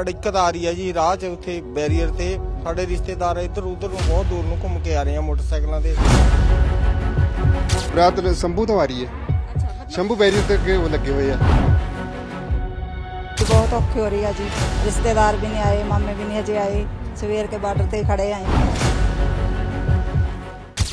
ਅੜਿੱਕਤ ਆ ਰਹੀ ਹੈ ਜੀ ਰਾਹ 'ਚ ਉੱਥੇ ਬੈਰੀਅਰ ਤੇ ਸਾਡੇ ਰਿਸ਼ਤੇਦਾਰ ਇੱਧਰ ਉੱਧਰ ਨੂੰ ਬਹੁਤ ਦੂਰ ਨੂੰ ਘੁੰਮ ਕੇ ਆ ਰਹੇ ਆ ਮੋਟਰਸਾਈਕਲਾਂ ਤੇ। ਰਾਤ ਨੂੰ ਸੰਭੂ ਤੋਂ ਆ ਰਹੀ ਹੈ। ਸ਼ੰਭੂ ਬੈਰੀਅਰ ਤੇ ਅੱਗੇ ਉਹ ਲੱਗੇ ਹੋਏ ਆ। ਬਹੁਤ ਔਖੀ ਹੋ ਰਹੀ ਹੈ ਜੀ। ਰਿਸ਼ਤੇਦਾਰ ਵੀ ਨਹੀਂ ਆਏ ਮਾਮੇ ਵੀ ਨਹੀਂ ਅਜੇ ਆਏ। ਸਵੇਰ ਕੇ ਬਾਰਡਰ ਤੇ ਖੜੇ ਆਏ।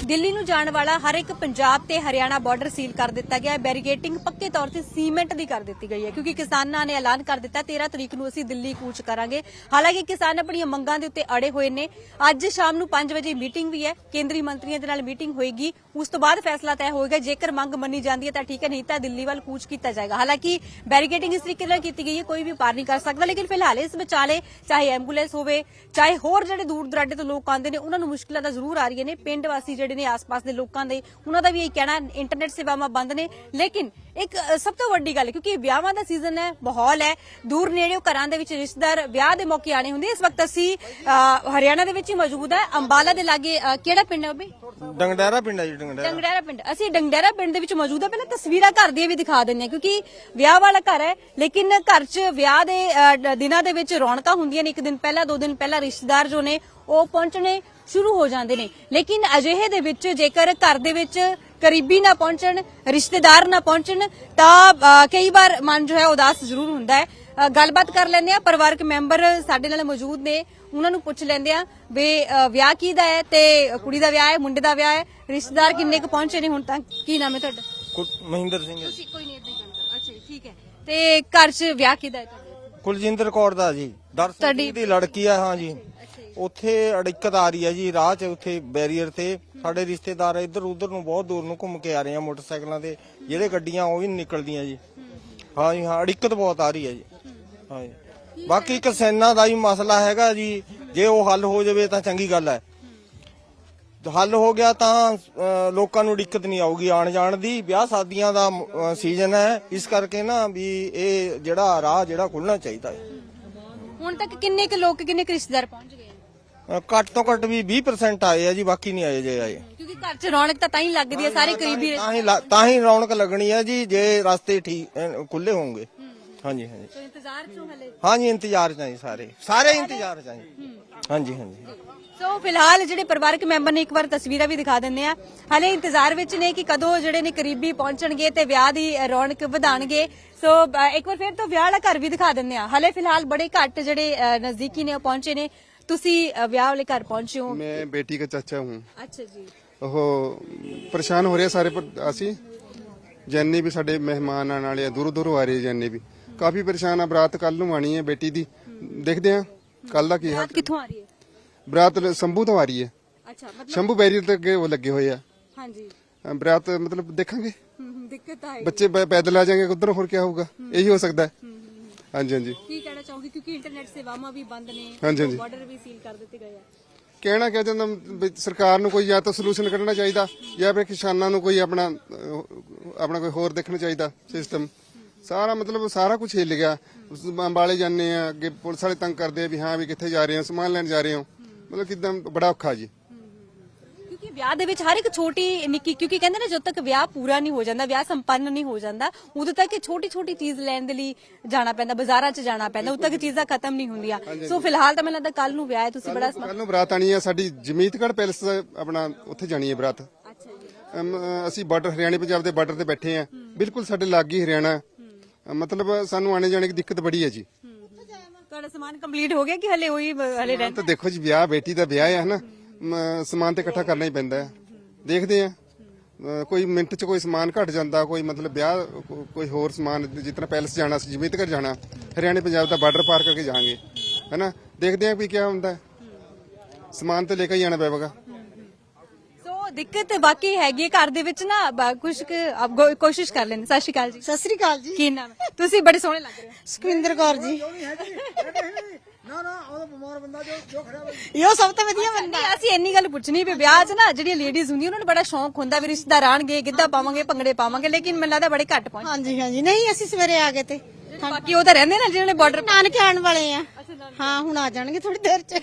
ਦਿੱਲੀ ਨੂੰ ਜਾਣ ਵਾਲਾ ਹਰ ਇੱਕ ਪੰਜਾਬ ਤੇ ਹਰਿਆਣਾ ਬਾਰਡਰ ਸੀਲ ਕਰ ਦਿੱਤਾ ਗਿਆ ਹੈ। ਬੈਰੀਗੇਟਿੰਗ ਪੱਕੇ ਤੌਰ ਤੇ ਸੀਮੈਂਟ ਦੀ ਕਰ ਦਿੱਤੀ ਗਈ ਹੈ, ਕਿਉਂਕਿ ਕਿਸਾਨਾਂ ਨੇ ਐਲਾਨ ਕਰ ਦਿੱਤਾ 13 ਤਰੀਕ ਨੂੰ ਅਸੀਂ ਦਿੱਲੀ ਕੂਚ ਕਰਾਂਗੇ। ਹਾਲਾਂਕਿ ਕਿਸਾਨ ਆਪਣੀਆਂ ਮੰਗਾਂ ਦੇ ਉੱਤੇ ਅੜੇ ਹੋਏ ਨੇ। ਅੱਜ ਸ਼ਾਮ ਨੂੰ 5 ਵਜੇ ਮੀਟਿੰਗ ਵੀ ਹੈ, ਕੇਂਦਰੀ ਮੰਤਰੀਆਂ ਦੇ ਨਾਲ ਮੀਟਿੰਗ ਹੋਏਗੀ। ਉਸ ਤੋਂ ਬਾਅਦ ਫੈਸਲਾ ਤੈਅ ਹੋਏਗਾ, ਜੇਕਰ ਮੰਗ ਮੰਨੀ ਜਾਂਦੀ ਹੈ ਤਾਂ ਠੀਕ ਹੈ, ਨਹੀਂ ਤਾਂ ਦਿੱਲੀ ਵੱਲ ਕੂਚ ਕੀਤਾ ਜਾਏਗਾ। ਹਾਲਾਂਕਿ ਬੈਰੀਗੇਟਿੰਗ ਇਸ ਤਰੀਕੇ ਨਾਲ ਕੀਤੀ ਗਈ ਹੈ, ਕੋਈ ਵੀ ਪਾਰ ਨਹੀਂ ਕਰ ਸਕਦਾ, ਲੇਕਿਨ ਫਿਲਹਾਲ ਇਸ ਵਿਚਾਲੇ ਚਾਹੇ ਐਂਬੂਲੈਂਸ ਹੋਵੇ, ਚਾਹੇ ਹੋਰ ਜਿਹੜੇ ਦੂਰ ਦਰਾਡੇ ਤੋਂ ਲੋਕ ਆਉਂਦੇ ਨੇ, ਉਹਨਾਂ ਨੂੰ ਮੁਸ਼ਕਲਾਂ ਤਾਂ ਜ਼ਰੂਰ ਆ ਰਹੀਆਂ ਨੇ। ਪਿੰਡ ਵਾਸੀ ਜਿਹੜੇ ਨੇ ਆਸ-ਪਾਸ ਦੇ ਲੋਕਾਂ ਦੇ ਉਹਨਾਂ ਦਾ ਵੀ ਇਹ ਕਹਿਣਾ ਇੰਟਰਨੈਟ ਸੇਵਾਵਾਂ ਬੰਦ ਨੇ। ਲੇਕਿਨ ਇੱਕ ਸਭ ਤੋਂ ਵੱਡੀ ਗੱਲ ਕਿਉਂਕਿ ਵਿਆਹਾਂ ਦਾ ਸੀਜ਼ਨ ਹੈ ਮਾਹੌਲ ਹੈ ਦੂਰ ਨੇੜਿਓਂ ਘਰਾਂ ਦੇ ਵਿੱਚ ਰਿਸ਼ਤੇਦਾਰ ਵਿਆਹ ਦੇ ਮੌਕੇ ਆਣੇ ਹੁੰਦੇ ਇਸ ਵਕਤ ਅਸੀਂ ਹਰਿਆਣਾ ਦੇ ਵਿੱਚ ਹੀ ਮੌਜੂਦ ਹੈ। ਅੰਬਾਲਾ ਦੇ ਲਾਗੇ ਕਿਹੜਾ ਪਿੰਡ ਹੈ ਬਈ? ਡੰਗਡੈਰਾ ਪਿੰਡ ਹੈ ਜੀ ਡੰਗਡੈਰਾ। ਡੰਗੜਿਆਰਾ ਪਿੰਡ। ਅਸੀਂ ਡੰਗੜਿਆਰਾ ਪਿੰਡ ਦੇ ਵਿੱਚ ਮੌਜੂਦ ਹਾਂ। ਪਹਿਲਾਂ ਤਸਵੀਰਾਂ ਘਰ ਦੀਆਂ ਵੀ ਦਿਖਾ ਦਿੰਦੇ ਹਾਂ ਕਿਉਂਕਿ ਵਿਆਹ ਵਾਲਾ ਘਰ ਹੈ। ਲੇਕਿਨ ਘਰ 'ਚ ਵਿਆਹ ਦੇ ਦਿਨਾਂ ਦੇ ਵਿੱਚ ਰੌਣਕਾਂ ਹੁੰਦੀਆਂ ਨੇ। ਇੱਕ ਦਿਨ ਪਹਿਲਾਂ ਦੋ ਦਿਨ ਪਹਿਲਾਂ ਰਿਸ਼ਤੇਦਾਰ ਜੋ ਨੇ ਉਹ ਪਹੁੰਚਣੇ ਸ਼ੁਰੂ ਹੋ ਜਾਂਦੇ ਨੇ। ਲੇਕਿਨ ਅਜਿਹੇ ਦੇ ਵਿੱਚ ਜੇਕਰ ਘਰ ਦੇ ਵਿੱਚ ਕਰੀਬੀ ਨਾ ਪਹੁੰਚਣ ਰਿਸ਼ਤੇਦਾਰ ਨਾ ਪਹੁੰਚਣ ਤਾਂ ਕਈ ਵਾਰ ਮਨ ਜੋ ਹੈ ਉਦਾਸ ਜ਼ਰੂਰ ਹੁੰਦਾ ਹੈ। ਗੱਲਬਾਤ ਕਰ ਲੈਂਦੇ ਆ ਪਰਿਵਾਰਕ ਮੈਂਬਰ ਸਾਡੇ ਨਾਲ ਮੌਜੂਦ ਨੇ। ਉਹਨਾਂ ਨੂੰ ਪੁੱਛ ਲੈਂਦੇ ਆ ਵੀ ਵਿਆਹ ਕਿਹਦਾ ਹੈ ਤੇ ਕੁੜੀ ਦਾ ਵਿਆਹ ਹੈ ਮੁੰਡੇ ਦਾ ਵਿਆਹ ਹੈ ਰਿਸ਼ਤੇਦਾਰ ਕਿੰਨੇ ਕੁ ਪਹੁੰਚੇ ਨੇ? ਹੁਣ ਤੱਕ ਕੀ ਨਾਮ ਹੈ ਤੁਹਾਡਾ? ਮਹਿੰਦਰ ਸਿੰਘ। ਤੁਸੀਂ ਕੋਈ ਨਹੀਂ ਇਦਾਂ ਕਰਦਾ ਅੱਛਾ ਠੀਕ ਹੈ। ਤੇ ਘਰ 'ਚ ਵਿਆਹ ਕਿਹਦਾ ਹੈ ਤੁਹਾਡੇ? ਕੁਲਜਿੰਦਰ ਕੌਰ ਦਾ ਜੀ। ਦਰਸ਼ਨ ਦੀ ਲੜਕੀ ਆ ਹਾਂ ਜੀ। ਉੱਥੇ ਅੜਿੱਕਤ ਆ ਰਹੀ ਹੈ ਜੀ, ਰਾਹ 'ਚ ਉੱਥੇ ਬੈਰੀਅਰ ਤੇ। ਸਾਡੇ ਰਿਸ਼ਤੇਦਾਰ ਇੱਧਰ ਉੱਧਰ ਨੂੰ ਬਹੁਤ ਦੂਰ ਨੂੰ ਘੁੰਮ ਕੇ ਆ ਰਹੇ ਆ ਮੋਟਰਸਾਈਕਲਾਂ ਤੇ। ਜਿਹੜੇ ਗੱਡੀਆਂ, ਉਹ ਵੀ ਨੀ ਨਿਕਲਦੀਆਂ ਜੀ। ਹਾਂ ਜੀ, ਹਾਂ, ਅੜਿੱਕਤ ਬਹੁਤ ਆ ਰਹੀ ਹੈ ਜੀ। ਹਾਂ ਜੀ। ਬਾਕੀ ਕਿਸਾਨਾਂ ਦਾ ਹੀ ਮਸਲਾ ਹੈਗਾ ਜੀ। ਜੇ ਉਹ ਹੱਲ ਹੋ ਜਾਵੇ ਤਾਂ ਚੰਗੀ ਗੱਲ ਹੈ। ਹੱਲ ਹੋ ਗਿਆ ਤਾਂ ਲੋਕਾਂ ਨੂੰ ਦਿੱਕਤ ਨਹੀਂ ਆਊਗੀ। ਆਣ ਜਾਣ ਦੀ ਵਿਆਹ ਸ਼ਾਦੀਆਂ ਦਾ ਸੀਜ਼ਨ ਹੈ। ਇਸ ਕਰਕੇ ਨਾ ਵੀ ਇਹ ਜਿਹੜਾ ਰਾਹ ਜਿਹੜਾ ਖੁੱਲਣਾ ਚਾਹੀਦਾ ਹੈ। ਹੁਣ ਤੱਕ ਕਿੰਨੇ ਕੁ ਲੋਕ, ਕਿੰਨੇ ਕੁ ਰਿਸ਼ਤੇਦਾਰ ਪਹੁੰਚ ਗਏ? ਘੱਟ ਤੋਂ ਘੱਟ ਵੀ 20% ਆਏ ਆ ਜੀ ਬਾਕੀ ਨਹੀਂ ਆਏ ਜੇ ਆਏ। ਕਿਉਂਕਿ ਘਰ 'ਚ ਰੌਣਕ ਤਾਂ ਤਾਂ ਹੀ ਲੱਗਦੀ ਹੈ ਸਾਰੇ ਕਰੀਬੀ ਤਾਂ ਹੀ ਲਾ- ਤਾਂ ਹੀ ਰੌਣਕ ਲੱਗਣੀ ਹੈ ਜੀ ਜੇ ਰਸਤੇ ਠੀਕ ਖੁੱਲੇ ਹੋਣਗੇ। ਹਾਂਜੀ ਹਾਂਜੀ। ਸੋ ਇੰਤਜ਼ਾਰ 'ਚੋਂ ਹਲੇ? ਹਾਂਜੀ ਇੰਤਜ਼ਾਰ ਚ ਆ ਜੀ ਸਾਰੇ। ਸਾਰੇ ਇੰਤਜ਼ਾਰ ਚ ਆ ਜੀ। ਹਾਂਜੀ ਹਾਂਜੀ। ਸੋ ਫਿਲਹਾਲ ਜਿਹੜੇ ਪਰਿਵਾਰਕ ਮੈਂਬਰ ਨੇ ਇੱਕ ਵਾਰ ਤਸਵੀਰਾਂ ਵੀ ਦਿਖਾ ਦਿੰਦੇ ਆ। ਹਲੇ ਇੰਤਜ਼ਾਰ ਵਿੱਚ ਨੇ ਕਿ ਕਦੋਂ ਜਿਹੜੇ ਨੇ ਕਰੀਬੀ ਪਹੁੰਚਣਗੇ ਤੇ ਵਿਆਹ ਦੀ ਰੌਣਕ ਵਧਾਣਗੇ। ਸੋ ਅ, ਇੱਕ ਵਾਰ ਫਿਰ ਤੋਂ ਵਿਆਹ ਵਾਲਾ ਘਰ ਵੀ ਦਿਖਾ ਦਿੰਦੇ ਆ। ਹਲੇ ਫਿਲਹਾਲ ਬੜੇ ਘੱਟ ਜਿਹੜੇ ਅ, ਨਜ਼ਦੀਕੀ ਨੇ ਉਹ ਪਹੁੰਚੇ ਨੇ। ਤੁਸੀਂ ਅ, ਵਿਆਹ ਵਾਲੇ ਘਰ ਪਹੁੰਚੇ ਹੋ मैं बेटी का चाचा हूँ ਅੱਛਾ ਜੀ ਉਹ ਪਰੇਸ਼ਾਨ ਹੋ ਰਹੇ ਆ ਸਾਰੇ ਪਰ- ਅਸੀਂ ਜੈਨੀ ਵੀ ਸਾਡੇ ਮਹਿਮਾਨ ਆਣ ਵਾਲੇ ਆ ਦੂਰੋਂ ਦੂਰੋਂ ਆ ਰਹੇ ਆ ਜੈਨੀ ਵੀ ਕਾਫੀ ਪਰੇਸ਼ਾਨ ਆ ਬਰਾਤ ਕੱਲ ਨੂੰ ਆਣੀ ਹੈ ਬੇਟੀ ਦੀ ਦੇਖਦੇ ਆ ਕੱਲ ਦਾ ਕੀ ਹੈ ਰਾਤ ਕਿੱਥੋਂ ਆ ਰਹੀ ਹੈ ਬਰਾਤ ਸੰਭੂ ਤੋਂ ਆ ਰਹੀ ਹੈ ਅੱਛਾ ਮਤਲਬ ਸ਼ੰਭੂ ਬੈਰੀਅਰ ਤੇ ਅੱਗੇ ਉਹ ਲੱਗੇ ਹੋਏ ਆ ਹਾਂਜੀ ਅ, ਬਰਾਤ ਮਤਲਬ ਦੇਖਾਂਗੇ ਹਮ, ਹਮ, ਦਿੱਕਤ ਆਏ ਬੱਚੇ ਪੈ- ਪੈਦਲ ਆ ਜਾਣਗੇ ਉਧਰ ਹੋਰ ਕੀ ਹੋਊਗਾ ਇਹੀ ਹੋ ਸਕਦਾ ਹੈ ਹਾਂਜੀ ਹਾਂਜੀ। ਕੀ ਕਹਿਣਾ ਚਾਹੋਗੇ? ਕਿਉਂਕਿ ਇੰਟਰਨੈਟ ਸੇਵਾਵਾਂ ਵੀ ਬੰਦ ਨੇ ਹਾਂਜੀ, ਹਾਂਜੀ। ਬਾਰਡਰ ਵੀ ਸੀਲ ਕਰ ਦਿੱਤੇ ਗਏ ਆ। ਕਹਿਣਾ ਕਿਹਾ ਜਾਂਦਾ ਵੀ ਸਰਕਾਰ ਨੂੰ ਕੋਈ ਜਾਂ ਤਾਂ ਸੋਲੂਸ਼ਨ ਕੱਢਣਾ ਚਾਹੀਦਾ ਜਾਂ ਫਿਰ ਕਿਸਾਨਾਂ ਨੂੰ ਕੋਈ ਆਪਣਾ ਅਹ, ਆਪਣਾ ਕੋਈ ਹੋਰ ਦੇਖਣਾ ਚਾਹੀਦਾ ਸਿਸਟਮ ਸਾਰਾ ਮਤਲਬ ਸਾਰਾ ਕੁਝ ਹਿੱਲ ਗਿਆ। ਉਸ ਅੰਬਾਲੇ ਜਾਂਦੇ ਆ ਅੱਗੇ ਪੁਲਿਸ ਵਾਲੇ ਤੰਗ ਕਰਦੇ ਆ ਵੀ ਹਾਂ ਵੀ ਕਿੱਥੇ ਜਾ ਰਹੇ ਹੋ ਸਮਾਨ ਲੈਣ ਜਾ ਰਹੇ ਹੋ। ਮਤਲਬ ਕਿਦਾਂ ਬੜਾ ਔਖਾ ਜੀ। ਵਿਆਹ ਦੇ ਵਿੱਚ ਹਰ ਇੱਕ ਛੋਟੀ ਨਿੱਕੀ ਕਿਉਂਕਿ ਕਹਿੰਦੇ ਨੇ ਜਦੋਂ ਤੱਕ ਵਿਆਹ ਪੂਰਾ ਨਹੀਂ ਹੋ ਜਾਂਦਾ ਵਿਆਹ ਸੰਪੰਨ ਨਹੀਂ ਹੋ ਜਾਂਦਾ ਉਦੋਂ ਤੱਕ ਛੋਟੀ ਛੋਟੀ ਚੀਜ਼ ਲੈਣ ਦੇ ਲਈ ਜਾਣਾ ਪੈਂਦਾ ਬਾਜ਼ਾਰਾਂ 'ਚ ਜਾਣਾ ਪੈਂਦਾ ਉਦੋਂ ਤੱਕ ਚੀਜ਼ਾਂ ਖਤਮ ਨਹੀਂ ਹੁੰਦੀਆਂ। ਸੋ ਫਿਲਹਾਲ ਤਾਂ ਮੈਨੂੰ ਲੱਗਦਾ ਕੱਲ ਨੂੰ ਵਿਆਹ ਹੈ ਤੁਸੀਂ ਬੜਾ ਕੱਲ ਨੂੰ ਬਰਾਤ ਆਣੀ ਆ ਸਾਡੀ ਜਮੀਤਗੜ੍ਹ ਪੈਲਸ ਆਪਣਾ ਉੱਥੇ ਜਾਣੀ ਹੈ ਬਰਾਤ। ਅਸੀਂ ਬਾਰਡਰ ਹਰਿਆਣੇ ਪੰਜਾਬ ਦੇ ਬਾਰਡਰ ਤੇ ਬੈਠੇ ਆ ਬਿਲਕੁਲ ਸਾਡੇ ਲਾਗੇ ਹੀ ਹਰਿਆਣਾ। ਮਤਲਬ ਸਾਨੂੰ ਆਣੇ ਜਾਣੇ ਦੀ ਦਿੱਕਤ ਬੜੀ ਹੈ ਜੀ। ਤੁਹਾਡਾ ਸਮਾਨ ਕੰਪਲੀਟ ਹੋ ਗਿਆ ਕਿ ਹਲੇ ਹੋਈ ਹਲੇ ਰਹਿ ਤਾਂ ਦੇਖੋ ਜੀ ਵਿਆਹ ਬੇਟੀ ਦਾ ਵਿਆਹ ਹੈ ਹਨਾ? ਮ, ਸਮਾਨ ਤੇ ਇਕੱਠਾ ਕਰਨਾ ਹੀ ਪੈਂਦਾ ਹੈ। ਦੇਖਦੇ ਆ ਅ, ਕੋਈ ਮਿੰਟ 'ਚ ਕੋਈ ਸਮਾਨ ਘਟ ਜਾਂਦਾ ਕੋਈ ਮਤਲਬ ਵਿਆਹ ਕੋ- ਕੋਈ ਹੋਰ ਸਮਾਨ ਜਿਸ ਤਰ੍ਹਾਂ ਪੈਲਸ ਜਾਣਾ ਸੀ ਜਮੀਤਗੜ੍ਹ ਜਾਣਾ ਹਰਿਆਣੇ ਪੰਜਾਬ ਦਾ ਬਾਰਡਰ ਪਾਰ ਕਰਕੇ ਜਾਵਾਂਗੇ। ਹਨਾ? ਦੇਖਦੇ ਆ ਵੀ ਕੀ ਹੁੰਦਾ ਹੈ। ਸਮਾਨ ਤੇ ਲੈ ਕੇ ਹੀ ਜਾਣਾ ਪਵੇਗਾ ਸੋ ਦਿੱਕਤ ਬਾਕੀ ਹੈਗੀ ਹੈ। ਘਰ ਦੇ ਵਿੱਚ ਨਾ ਬ- ਕੁਛ ਕੁ ਆਪ ਗੋ- ਕੋਸ਼ਿਸ਼ ਕਰ ਲੈਣ ਸਤਿ ਸ਼੍ਰੀ ਅਕਾਲ ਜੀ। ਸਤਿ ਸ੍ਰੀ ਅਕਾਲ ਜੀ। ਕੀ ਨਾਮ ਹੈ? ਤੁਸੀਂ ਬੜੇ ਸੋਹਣੇ ਲੱਗ ਰਹੇ ਹੋ। ਸੁਖਵਿੰਦਰ ਕੌਰ ਜੀ। ਨਾ ਨਾ ਉਹ ਬਿਮਾਰ ਬੰਦਾ ਜੋ ਜੋ ਖੜਾ ਵਾ ਇਹੋ ਸਭ ਤੋਂ ਵਧੀਆ ਬੰਦਾ। ਨਹੀਂ ਅਸੀਂ ਇੰਨੀ ਗੱਲ ਪੁੱਛਣੀ ਵੀ ਵਿਆਹ 'ਚ ਨਾ ਜਿਹੜੀਆਂ ਲੇਡੀਜ਼ ਹੁੰਦੀਆਂ ਉਹਨਾਂ ਨੂੰ ਬੜਾ ਸ਼ੌਂਕ ਹੁੰਦਾ ਵੀ ਰਿਸ਼ਤੇਦਾਰ ਆਣਗੇ ਗਿੱਧਾ ਪਾਵਾਂਗੇ ਭੰਗੜੇ ਪਾਵਾਂਗੇ ਲੇਕਿਨ ਮੈਨੂੰ ਲੱਗਦਾ ਬੜੇ ਘੱਟ ਪਹੁੰਚ ਹਾਂਜੀ ਹਾਂਜੀ। ਨਹੀਂ ਅਸੀਂ ਸਵੇਰੇ ਆ ਗਏ ਤੇ। ਬਾਕੀ ਉਹ ਤਾਂ ਰਹਿੰਦੇ ਨੇ ਜਿਹਨਾਂ ਨੇ ਬਾਰਡਰ ਨਾਨਕੇ ਆਉਣ ਵਾਲੇ ਆ। ਹਾਂ ਹੁਣ ਆ ਜਾਣਗੇ ਥੋੜੀ ਦੇਰ ਚ।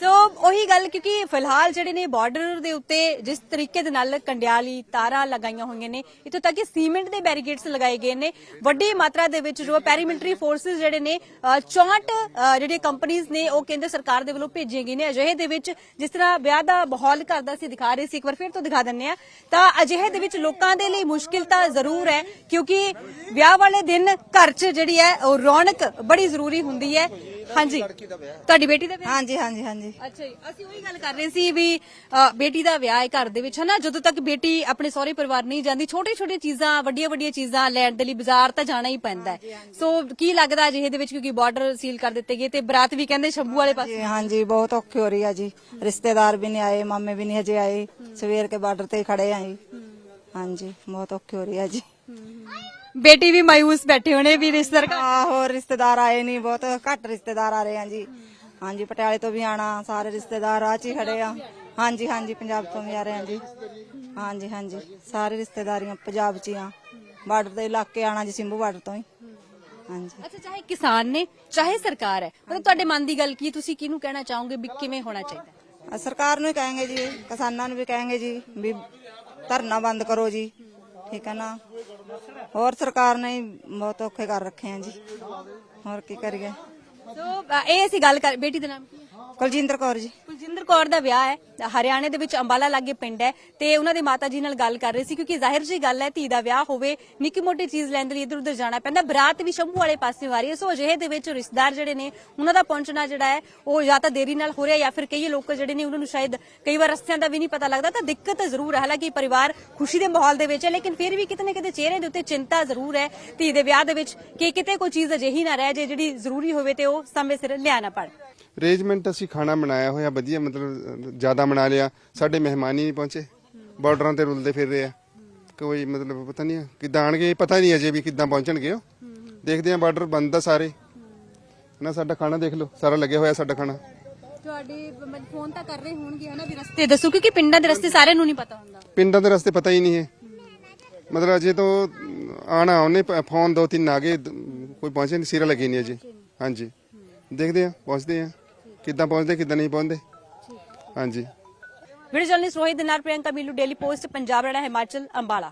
ਸੋ ਉਹੀ ਗੱਲ ਕਿਉਂਕਿ ਫਿਲਹਾਲ ਜਿਹੜੇ ਨੇ ਬਾਰਡਰ ਦੇ ਉੱਤੇ ਜਿਸ ਤਰੀਕੇ ਦੇ ਨਾਲ ਕੰਡਿਆਲੀ ਤਾਰਾਂ ਲਗਾਈਆਂ ਹੋਈਆਂ ਨੇ ਇਤੋਂ ਤੱਕ ਕਿ ਸੀਮੈਂਟ ਦੇ ਬੈਰੀਕੇਡਸ ਲਗਾਏ ਗਏ ਨੇ। ਵੱਡੀ ਮਾਤਰਾ ਦੇ ਵਿੱਚ ਜੋ ਪੈਰੀਮਿਲਟਰੀ ਫੋਰਸਸ ਜਿਹੜੇ ਨੇ ਅ, 64 ਅ, ਜਿਹੜੇ ਕੰਪਨੀਆਂ ਨੇ ਉਹ ਕੇਂਦਰ ਸਰਕਾਰ ਦੇ ਵੱਲੋਂ ਭੇਜੀਆਂ ਗਈਆਂ ਨੇ। ਅਜਿਹੇ ਦੇ ਵਿੱਚ ਜਿਸ ਤਰ੍ਹਾਂ ਵਿਆਹ ਦਾ ਮਾਹੌਲ ਕਰਦਾ ਸੀ ਦਿਖਾ ਰਹੇ ਸੀ ਇੱਕ ਵਾਰ ਫਿਰ ਤੋਂ ਦਿਖਾ ਦਿੰਨੇ ਆ ਤਾਂ ਅਜਿਹੇ ਦੇ ਵਿੱਚ ਲੋਕਾਂ ਦੇ ਲਈ ਮੁਸ਼ਕਿਲ ਤਾਂ ਜ਼ਰੂਰ ਹੈ ਕਿਉਂਕਿ ਵਿਆਹ ਵਾਲੇ ਦਿਨ ਘਰ 'ਚ ਜਿਹੜੀ ਹੈ ਉਹ ਰੌਣਕ ਬੜੀ ਜ਼ਰੂਰੀ ਹੁੰਦੀ ਹੈ। ਹਾਂਜੀ। ਤੁਹਾਡੀ ਬੇਟੀ ਦਾ ਵਿਆਹ? ਹਾਂਜੀ ਹਾਂਜੀ ਹਾਂਜੀ। ਅੱਛਾ ਜੀ। ਅਸੀਂ ਉਹੀ ਗੱਲ ਕਰ ਰਹੇ ਸੀ ਵੀ ਅ, ਬੇਟੀ ਦਾ ਵਿਆਹ ਹੈ ਘਰ ਦੇ ਵਿੱਚ ਹਨਾ? ਜਦੋਂ ਤੱਕ ਬੇਟੀ ਆਪਣੇ ਸਹੁਰੇ ਪਰਿਵਾਰ ਨਹੀਂ ਜਾਂਦੀ ਛੋਟੇ ਛੋਟੇ ਚੀਜ਼ਾਂ ਵੱਡੀਆਂ ਵੱਡੀਆਂ ਚੀਜ਼ਾਂ ਲੈਣ ਦੇ ਲਈ ਬਾਜ਼ਾਰ ਤਾਂ ਜਾਣਾ ਹੀ ਪੈਂਦਾ ਹੈ। ਸੋ ਕੀ ਲੱਗਦਾ ਜਿਹੇ ਦੇ ਵਿੱਚ? ਕਿਉਂਕਿ ਬਾਰਡਰ ਸੀਲ ਕਰ ਦਿੱਤੇ ਗਏ ਤੇ ਬਰਾਤ ਵੀ ਕਹਿੰਦੇ ਸ਼ੰਭੂ ਵਾਲੇ ਪਾਸੇ। ਜੀ ਹਾਂਜੀ ਬਹੁਤ ਔਖੀ ਹੋ ਰਹੀ ਆ ਜੀ। ਰਿਸ਼ਤੇਦਾਰ ਵੀ ਨਹੀਂ ਆਏ ਮਾਮੇ ਵੀ ਨਹੀਂ ਹਜੇ ਆਏ। ਸਵੇਰ ਕੇ ਬਾਰਡਰ ਤੇ ਹੀ ਖੜੇ ਆ ਜੀ। ਹਾਂਜੀ ਬਹੁਤ ਔਖੀ ਹੋ ਰਹੀ ਆ ਜੀ। ਬੇਟੀ ਵੀ ਮਾਇੂਸ ਬੈਠੇ ਹੋਣੇ ਵੀ ਰਿਸ਼ਤੇਦਾਰ ਘਰ- ਆਹੋ ਰਿਸ਼ਤੇਦਾਰ ਆਏ ਨਹੀਂ ਬਹੁਤ ਘੱਟ ਰਿਸ਼ਤੇਦਾਰ ਆ ਰਹੇ ਆ ਜੀ। ਹਾਂਜੀ ਪਟਿਆਲੇ ਤੋਂ ਵੀ ਆਣਾ ਸਾਰੇ ਰਿਸ਼ਤੇਦਾਰ ਆ ਚ ਹੀ ਖੜੇ ਆ। ਹਾਂਜੀ ਹਾਂਜੀ ਪੰਜਾਬ ਤੋਂ ਵੀ ਆ ਰਹੇ ਆ ਜੀ। ਹਾਂਜੀ ਹਾਂਜੀ ਸਾਰੇ ਰਿਸ਼ਤੇਦਾਰੀਆਂ ਪੰਜਾਬ ਚ ਹੀ ਆ। ਬਾਰਡਰ ਦੇ ਇਲਾਕੇ ਆਣਾ ਜੀ ਸਿੰਭੂ ਬਾਰਡਰ ਤੋਂ ਹੀ। ਹਾਂਜੀ। ਅੱਛਾ ਚਾਹੇ ਕਿਸਾਨ ਨੇ ਚਾਹੇ ਸਰਕਾਰ ਹੈ ਮਤਲਬ ਤੁਹਾਡੇ ਮਨ ਦੀ ਗੱਲ ਕੀ ਤੁਸੀਂ ਕਿਹਨੂੰ ਕਹਿਣਾ ਚਾਹੋਗੇ ਵੀ ਕਿਵੇਂ ਹੋਣਾ ਚਾਹੀਦਾ? ਅ, ਸਰਕਾਰ ਨੂੰ ਹੀ ਕਹਾਂਗੇ ਜੀ ਕਿਸਾਨਾਂ ਨੂੰ ਵੀ ਕਹਾਂਗੇ ਜੀ ਵੀ ਧਰਨਾ ਬੰਦ ਕਰੋ ਜੀ। ਠੀਕ ਹੈ ਨਾ? ਹੋਰ ਸਰਕਾਰ ਨੇ ਹੀ ਬਹੁਤ ਔਖੇ ਕਰ ਰੱਖੇ ਆ ਜੀ। ਹੋਰ ਕੀ ਕਰੀਏ? ਸੋ ਅ, ਇਹ ਅਸੀਂ ਗੱਲ ਕਰ ਬੇਟੀ ਦਾ ਨਾਮ ਕੀ ਹੈ? ਕੁਲਜਿੰਦਰ ਕੌਰ ਜੀ। ਕੁਲਜਿੰਦਰ ਕੌਰ ਦਾ ਵਿਆਹ ਹੈ। ਹਰਿਆਣੇ ਦੇ ਵਿੱਚ ਅੰਬਾਲਾ ਲਾਗੇ ਪਿੰਡ ਹੈ ਤੇ ਉਹਨਾਂ ਦੇ ਮਾਤਾ ਜੀ ਨਾਲ ਗੱਲ ਕਰ ਰਹੇ ਸੀ ਕਿਉਂਕਿ ਜ਼ਾਹਿਰ ਜੀ ਗੱਲ ਹੈ, ਧੀ ਦਾ ਵਿਆਹ ਹੋਵੇ, ਨਿੱਕੀ ਮੋਟੀ ਚੀਜ਼ ਲੈਣ ਦੇ ਲਈ ਇਧਰ ਉਧਰ ਜਾਣਾ ਪੈਂਦਾ। ਬਰਾਤ ਵੀ ਸ਼ੰਭੂ ਵਾਲੇ ਪਾਸੇ ਆ ਰਹੀ ਹੈ। ਸੋ ਅਜਿਹੇ ਦੇ ਵਿੱਚ ਰਿਸ਼ਤੇਦਾਰ ਜਿਹੜੇ ਨੇ, ਉਹਨਾਂ ਦਾ ਪਹੁੰਚਣਾ ਜਿਹੜਾ ਹੈ, ਉਹ ਜਾਂ ਤਾਂ ਦੇਰੀ ਨਾਲ ਹੋ ਰਿਹਾ ਜਾਂ ਫਿਰ ਕਈ ਲੋਕ ਜਿਹੜੇ ਨੇ ਉਹਨਾਂ ਨੂੰ ਸ਼ਾਇਦ ਕਈ ਵਾਰ ਰਸਤਿਆਂ ਦਾ ਵੀ ਨਹੀਂ ਪਤਾ ਲੱਗਦਾ, ਤਾਂ ਦਿੱਕਤ ਜ਼ਰੂਰ ਹੈ। ਹਾਲਾਂਕਿ ਪਰਿਵਾਰ ਖੁਸ਼ੀ ਦੇ ਮਾਹੌਲ ਦੇ ਵਿੱਚ ਹੈ, ਲੇਕਿਨ ਫਿਰ ਵੀ ਕਿਤੇ ਨਾ ਕਿਤੇ ਚਿਹਰੇ ਦੇ ਉੱਤੇ ਚਿੰਤਾ ਜ਼ਰੂਰ ਹੈ। ਧੀ ਦੇ ਵਿਆਹ ਦੇ ਵਿੱਚ ਕਿ ਕਿਤੇ ਕੋਈ ਚੀਜ਼ ਅਜਿਹੀ ਨਾ ਰਹਿ ਜੇ ਜਿਹੜੀ ਜ਼ਰੂਰੀ ਹੋਵੇ ਤੇ ਉਹ ਸਮੇਂ ਸਿਰ ਲਿਆ ਨਾ ਪੜ ਅਰੇਂਜਮੈਂਟ ਅਸੀਂ ਖਾਣਾ ਬਣਾਇਆ ਹੋਇਆ ਵਧੀਆ ਮਤਲਬ ਜ਼ਿਆਦਾ ਬਣਾ ਲਿਆ। ਸਾਡੇ ਮਹਿਮਾਨ ਹੀ ਨਹੀਂ ਪਹੁੰਚੇ। ਬਾਰਡਰਾਂ ਤੇ ਰੁਲਦੇ ਫਿਰ ਰਹੇ ਆ। ਕੋਈ ਮਤਲਬ ਪਤਾ ਨਹੀਂ ਕਿੱਦਾਂ ਆਣਗੇ ਪਤਾ ਨਹੀਂ ਅਜੇ ਵੀ ਕਿੱਦਾਂ ਪਹੁੰਚਣਗੇ ਉਹ। ਦੇਖਦੇ ਆ ਬਾਰਡਰ ਬੰਦ ਆ ਸਾਰੇ। ਨਾ ਸਾਡਾ ਖਾਣਾ ਦੇਖ ਲਓ ਸਾਰਾ ਲੱਗਿਆ ਹੋਇਆ ਸਾਡਾ ਖਾਣਾ। ਤੁਹਾਡੇ ਫੋਨ ਤਾਂ ਕਰ ਰਹੇ ਹੋਣਗੇ ਹਨਾ ਵੀ ਰਸਤੇ ਦੱਸੋ ਕਿਉਂਕਿ ਪਿੰਡਾਂ ਦੇ ਰਸਤੇ ਸਾਰਿਆਂ ਨੂੰ ਨਹੀਂ ਪਤਾ ਹੁੰਦਾ। ਪਿੰਡਾਂ ਦੇ ਰਸਤੇ ਪਤਾ ਹੀ ਨਹੀਂ ਹੈ। ਮਤਲਬ ਅਜੇ ਤੋਂ ਆਣਾ ਉਹਨੇ ਫੋਨ ਦੋ ਤਿੰਨ ਆ ਗਏ ਕੋਈ ਪਹੁੰਚੇ ਨਹੀਂ ਸਿਰਾ ਲੱਗੀ ਨਹੀਂ ਅਜੇ। ਹਾਂਜੀ। ਦੇਖਦੇ ਆ ਪਹੁੰਚਦੇ ਆ। ਕਿੱਦਾਂ ਪਹੁੰਚਦੇ ਕਿੱਦਾਂ ਨਹੀਂ ਪਹੁੰਚਦੇ? ਹਾਂਜੀ। ਵੀਡੀਓ ਜਰਨਲਿਸਟ ਰੋਹਿਤ ਦੇ ਨਾਲ ਪ੍ਰਿਯੰਕਾ ਮੀਲੂ ਡੇਲੀ ਪੋਸਟ ਪੰਜਾਬ ਰਣਾ ਹਿਮਾਚਲ ਅੰਬਾਲਾ।